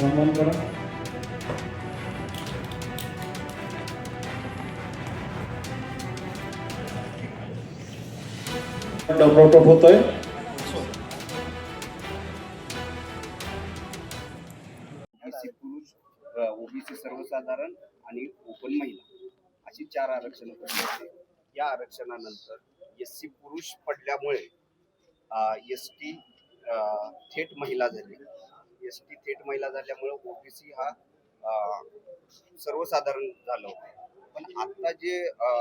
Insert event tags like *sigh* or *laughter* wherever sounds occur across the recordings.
रमण करा होतोय. ओबीसी पुरुष ओबीसी सर्वसाधारण आणि ओपन महिला अशी चार आरक्षण होते या आरक्षणानंतर एस सी पुरुष पडल्यामुळे एस टी थेट महिला झाली. एस टी थेट महिला झाल्यामुळे ओबीसी हा सर्वसाधारण झालं होतं. पण आता जे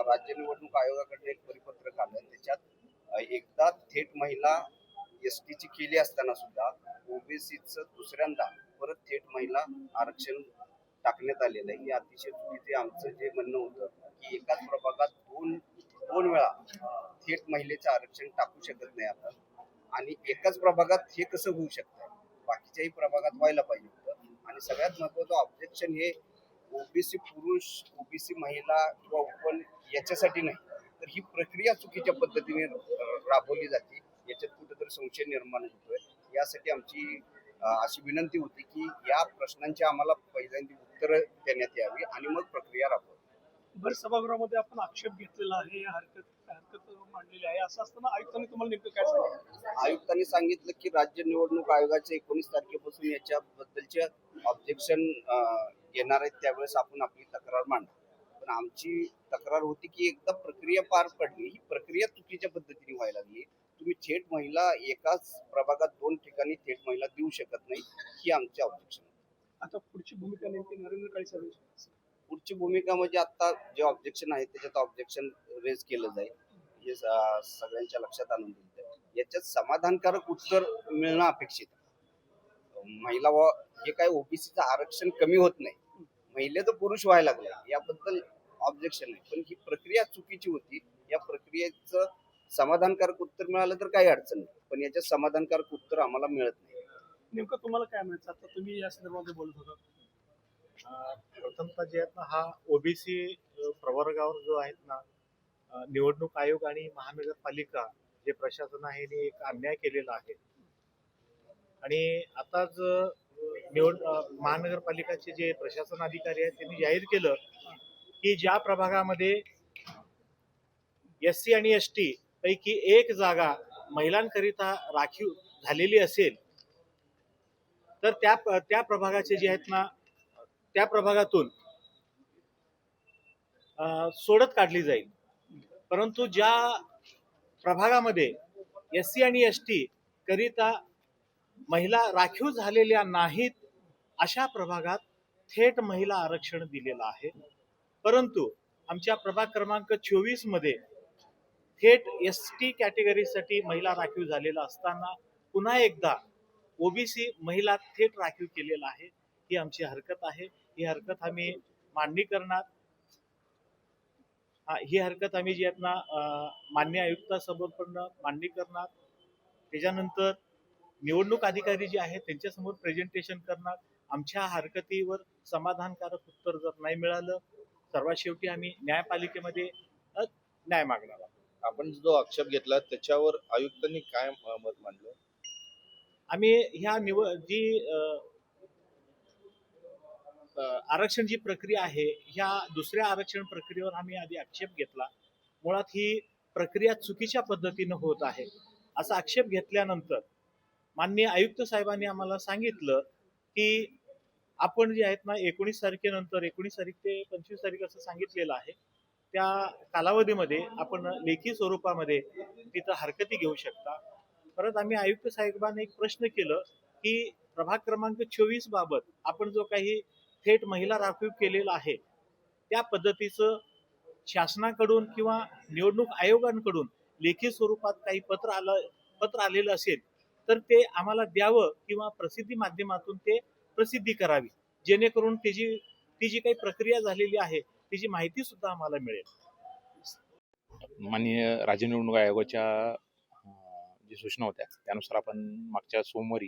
राज्य निवडणूक आयोगाकडे एक परिपत्रक आलं त्याच्यात एकदा थेट महिला एस टीची केली असताना सुद्धा ओबीसीचं दुसऱ्यांदा परत थेट महिला आरक्षण टाकण्यात आलेलं आहे. हे अतिशय चुकीचे आमचं जे म्हणणं होतं की एकाच प्रभागात दोन दोन वेळा थेट महिलेचं आरक्षण टाकू शकत नाही आपण. आणि एकाच प्रभागात हे कसं होऊ शकतं? बाकीच्याही प्रभागात व्हायला पाहिजे होतं. आणि सगळ्यात महत्वाचं ऑब्जेक्शन हे ओबीसी पुरुष ओबीसी महिला किंवा ओपन याच्यासाठी नाही. तर ही प्रक्रिया चुकीच्या पद्धतीने राबवली जाते. याच्यात कुठेतरी संशय निर्माण होतोय. यासाठी आमची अशी विनंती होती की या प्रश्नांची आम्हाला पहिल्यांदा उत्तरं देण्यात यावी आणि मग प्रक्रिया राबवावी. भर सभागृहामध्ये आपण आक्षेप घेतलेला आहे या हरकत हरकत मांडलेली आहे. असं असताना आयुक्तांनी तुम्हाला नेमकं काय सांगितलं? आयुक्तांनी सांगितलं की राज्य निवडणूक आयोगाच्या एकोणीस तारखेपासून याच्याबद्दलचे ऑब्जेक्शन येणार आहेत. त्यावेळेस आपण आपली तक्रार मांडू पण आमची तक्रार होती की एकदा प्रक्रिया पार पडली ही प्रक्रिया चुकीच्या पद्धतीने व्हायला लागली. तुम्ही थेट महिला एकाच प्रभागात दोन ठिकाणी थेट महिला देऊ शकत नाही ही आमची ऑब्जेक्शन आता पुढची भूमिका नेमकी नरेंद्र काळे साहेबांची. पुढची भूमिका म्हणजे आता जे ऑब्जेक्शन आहे त्याच्यात ऑब्जेक्शन रेज केलं जाईल. हे सगळ्यांच्या लक्षात आणून दिलं याच्यात समाधानकारक उत्तर मिळणं अपेक्षित आहे. महिला व हे काय ओबीसीचं आरक्षण कमी होत नाही. महिलेचं पुरुष व्हायला लागले. याबद्दल ऑब्जेक्शन आहे पण ही प्रक्रिया चुकीची होती. या प्रक्रियेचं समाधानकारक उत्तर मिळालं तर काही अडचण नाही. पण याच्यात समाधानकारक उत्तर आम्हाला मिळत नाही. नेमकं तुम्हाला काय म्हणायचं? आता तुम्ही या संदर्भामध्ये बोलत होता. प्रथमतः जे आहेत ना हा ओबीसी प्रवर्गावर जो आहेत ना निवडणूक आयोग आणि महानगरपालिका जे प्रशासन आहे एक अन्याय केलेला आहे. आणि आताच निवड महानगरपालिकाचे जे प्रशासन अधिकारी आहेत त्यांनी जाहीर केलं की ज्या प्रभागामध्ये एस सी आणि एस टी पैकी एक जागा महिलांकरिता राखीव झालेली असेल तर त्या त्या प्रभागाचे जे आहेत ना त्या प्रभागातून सोडत काढली जाईल. परंतु ज्या प्रभागामध्ये एस सी आणि एस टी करिता महिला राखीव झालेल्या नाहीत अशा प्रभागात थेट महिला आरक्षण दिलेलं आहे. परंतु आमच्या प्रभाग क्रमांक चोवीसमध्ये थेट एस टी कॅटेगरीसाठी महिला राखीव झालेला असताना पुन्हा एकदा ओबीसी महिला थेट राखीव केलेला आहे. ही आमची हरकत आहे. ही हरकत आम्ही मांडणी करणार. हा, हरकत आम्ही जी मान्य आयुक्तासमोर पण मांडणी करणार. त्याच्यानंतर निवडणूक अधिकारी जे आहेत त्यांच्यासमोर प्रेझेंटेशन करणार. आमच्या हरकतीवर समाधानकारक उत्तर जर नाही मिळालं सर्वात शेवटी आम्ही न्यायपालिकेमध्ये न्याय मागणार आहोत. आपण जो आक्षेप घेतला त्याच्यावर आयुक्तांनी काय मत मांडलं? आम्ही ह्या निव जी आरक्षण जी प्रक्रिया आहे ह्या दुसऱ्या आरक्षण प्रक्रियेवर आम्ही आधी आक्षेप घेतला. मुळात ही प्रक्रिया चुकीच्या पद्धतीनं होत आहे. असा आक्षेप घेतल्यानंतर माननीय आयुक्त साहेबांनी आम्हाला सांगितलं की आपण जे आहेत ना एकोणीस तारखेनंतर एकोणीस तारीख ते पंचवीस तारीख असं सांगितलेलं आहे. त्या कालावधीमध्ये आपण लेखी स्वरूपामध्ये तिथं हरकती घेऊ शकता. परत आम्ही आयुक्त साहेबांना एक प्रश्न केलं की प्रभाग क्रमांक चोवीस बाबत आपण जो काही थेट महिला राखीव केलेलं आहे. त्या पद्धतीचं शासनाकडून किंवा निवडणूक आयोगांकडून लेखी स्वरूपात काही पत्र आलं पत्र आलेलं असेल तर ते आम्हाला द्यावं किंवा प्रसिद्धी माध्यमातून ते प्रसिद्धी करावी. जेणेकरून त्याची ती जी काही प्रक्रिया झालेली आहे त्याची माहिती सुद्धा आम्हाला मिळेल. माननीय राज्य निवडणूक आयोगाच्या जी सूचना होत्या त्यानुसार आपण मागच्या सोमवारी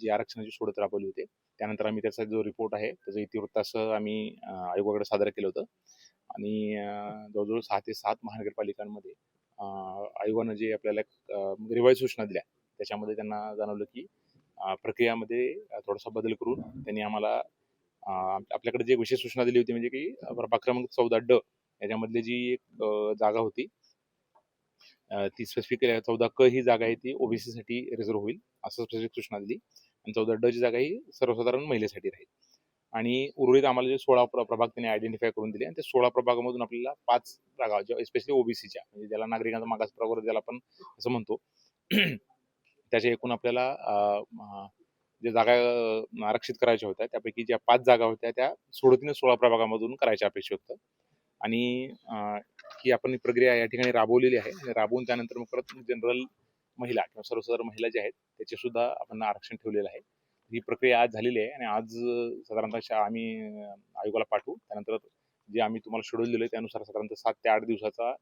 जी आरक्षणाची सोडत राबवली होती त्यानंतर आम्ही त्याचा जो रिपोर्ट आहे त्याचं इतिवृत्तासह आम्ही आयोगाकडे सादर केलं होतं. आणि जवळजवळ सहा ते सात महानगरपालिकांमध्ये आयोगानं जे आपल्याला रिवाईज सूचना दिल्या त्याच्यामध्ये त्यांना जाणवलं की प्रक्रियामध्ये थोडासा बदल करून त्यांनी आम्हाला आपल्याकडे जे विशेष सूचना दिली होती म्हणजे की प्रभाग क्रमांक चौदा ड याच्यामधली जी एक जागा होती ती स्पेसिफिक चौदा क ही जागा आहे ती ओबीसीसाठी रिझर्व्ह होईल असं स्पेसिफिक सूचना दिली. आणि चौदा ड जागा ही सर्वसाधारण महिलेसाठी राहील. आणि उर्वरित आम्हाला जे सोळा प्रभाग त्यांनी आयडेंटिफाय करून दिले आणि त्या सोळा प्रभागामधून आपल्याला पाच जागा स्पेशली ओबीसीच्या म्हणजे ज्याला नागरिकांचा मागास प्रवर्ग ज्याला आपण असं म्हणतो *clears throat* त्याच्या एकूण आपल्याला जे ज्या जागा आरक्षित करायच्या होत्या त्यापैकी ज्या पाच जागा होत्या त्या सोडतीने सोळा प्रभागामधून करायच्या अपेक्षित होतं. आणि ही आपण प्रक्रिया या ठिकाणी राबवलेली आहे. आणि राबवून त्यानंतर मग परत जनरल महिला किंवा सर्वसाधारण महिला ज्या आहेत त्याचे सुद्धा आपण आरक्षण ठेवलेलं आहे. ही प्रक्रिया आज झालेली आहे आणि आज साधारणतः आम्ही आयोगाला पाठवू. त्यानंतर जे आम्ही तुम्हाला शेड्यूल दिलं त्यानुसार साधारणतः सात ते आठ दिवसाचा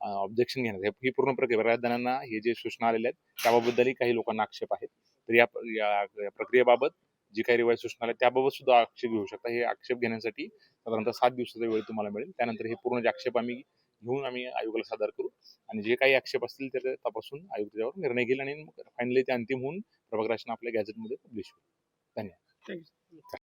ऑब्जेक्शन घेण्यात ही पूर्ण प्रक्रिया बऱ्याच जणांना हे जे सूचना आलेल्या आहेत त्याबाबतही काही लोकांना आक्षेप आहेत. तर या या प्रक्रियेबाबत जी काही रिवाय सूचना आल्या त्याबाबत सुद्धा आक्षेप घेऊ शकता. हे आक्षेप घेण्यासाठी साधारणतः सात दिवसाचा वेळ तुम्हाला मिळेल. त्यानंतर हे पूर्ण जे आक्षेप आम्ही घेऊन आम्ही आयोगाला सादर करू. आणि जे काही आक्षेप असतील ते तपासून आयोग त्याच्यावर निर्णय घेईल आणि फायनली ते अंतिम होऊन प्रभाग राशन आपल्या गॅझेटमध्ये पब्लिश होईल. धन्यवाद.